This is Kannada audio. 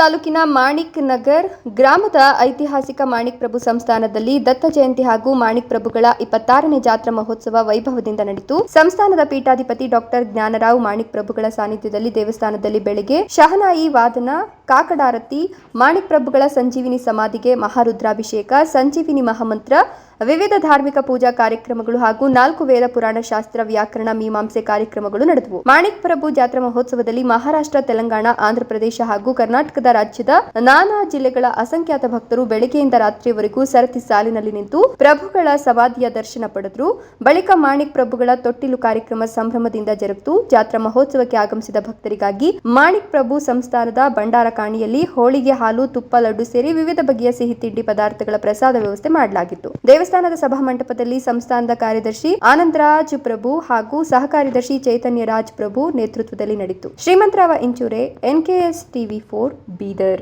ತಾಲೂಕಿನ ಮಾಣಿಕ್ ನಗರ್ ಗ್ರಾಮದ ಐತಿಹಾಸಿಕ ಮಾಣಿಕ್ ಪ್ರಭು ಸಂಸ್ಥಾನದಲ್ಲಿ ದತ್ತ ಜಯಂತಿ ಹಾಗೂ ಮಾಣಿಕ್ ಪ್ರಭುಗಳ ಇಪ್ಪತ್ತಾರನೇ ಜಾತ್ರಾ ಮಹೋತ್ಸವ ವೈಭವದಿಂದ ನಡೆಯಿತು. ಸಂಸ್ಥಾನದ ಪೀಠಾಧಿಪತಿ ಡಾಕ್ಟರ್ ಜ್ಞಾನರಾವ್ ಮಾಣಿಕ್ ಪ್ರಭುಗಳ ಸಾನ್ನಿಧ್ಯದಲ್ಲಿ ದೇವಸ್ಥಾನದಲ್ಲಿ ಬೆಳಗ್ಗೆ ಶಹನಾಯಿ ವಾದನ ಕಾಕಡಾರತಿ ಮಾಣಿಕ್ ಪ್ರಭುಗಳ ಸಂಜೀವಿನಿ ಸಮಾಧಿಗೆ ಮಹಾರುದ್ರಾಭಿಷೇಕ, ಸಂಜೀವಿನಿ ಮಹಾಮಂತ್ರ, ವಿವಿಧ ಧಾರ್ಮಿಕ ಪೂಜಾ ಕಾರ್ಯಕ್ರಮಗಳು ಹಾಗೂ ನಾಲ್ಕು ವೇದ ಪುರಾಣ ಶಾಸ್ತ್ರ ವ್ಯಾಕರಣ ಮೀಮಾಂಸೆ ಕಾರ್ಯಕ್ರಮಗಳು ನಡೆದವು. ಮಾಣಿಕ್ ಪ್ರಭು ಜಾತ್ರಾ ಮಹೋತ್ಸವದಲ್ಲಿ ಮಹಾರಾಷ್ಟ್ರ, ತೆಲಂಗಾಣ, ಆಂಧ್ರಪ್ರದೇಶ ಹಾಗೂ ಕರ್ನಾಟಕದ ರಾಜ್ಯದ ನಾನಾ ಜಿಲ್ಲೆಗಳ ಅಸಂಖ್ಯಾತ ಭಕ್ತರು ಬೆಳಗ್ಗೆಯಿಂದ ರಾತ್ರಿಯವರೆಗೂ ಸರತಿ ಸಾಲಿನಲ್ಲಿ ನಿಂತು ಪ್ರಭುಗಳ ಸಮಾಧಿಯ ದರ್ಶನ ಪಡೆದರು. ಬಳಿಕ ಮಾಣಿಕ್ ಪ್ರಭುಗಳ ತೊಟ್ಟಿಲು ಕಾರ್ಯಕ್ರಮ ಸಂಭ್ರಮದಿಂದ ಜರುಗಿತು. ಜಾತ್ರಾ ಮಹೋತ್ಸವಕ್ಕೆ ಆಗಮಿಸಿದ ಭಕ್ತರಿಗಾಗಿ ಮಾಣಿಕ್ ಪ್ರಭು ಸಂಸ್ಥಾನದ ಭಂಡಾರ ಕಾಣಿಯಲ್ಲಿ ಹೋಳಿಗೆ, ಹಾಲು, ತುಪ್ಪ, ಲಡ್ಡು ಸೇರಿ ವಿವಿಧ ಬಗೆಯ ಸಿಹಿ ತಿಂಡಿ ಪದಾರ್ಥಗಳ ಪ್ರಸಾದ ವ್ಯವಸ್ಥೆ ಮಾಡಲಾಗಿತ್ತು. ದೇವಸ್ಥಾನದ ಸಭಾ ಮಂಟಪದಲ್ಲಿ ಸಂಸ್ಥಾನದ ಕಾರ್ಯದರ್ಶಿ ಆನಂದರಾಜ್ ಪ್ರಭು ಹಾಗೂ ಸಹ ಕಾರ್ಯದರ್ಶಿ ಚೈತನ್ಯ ರಾಜ್ ಪ್ರಭು ನೇತೃತ್ವದಲ್ಲಿ ನಡೆಯಿತು. Shrimantrao Inchure NKS TV four, Bidar.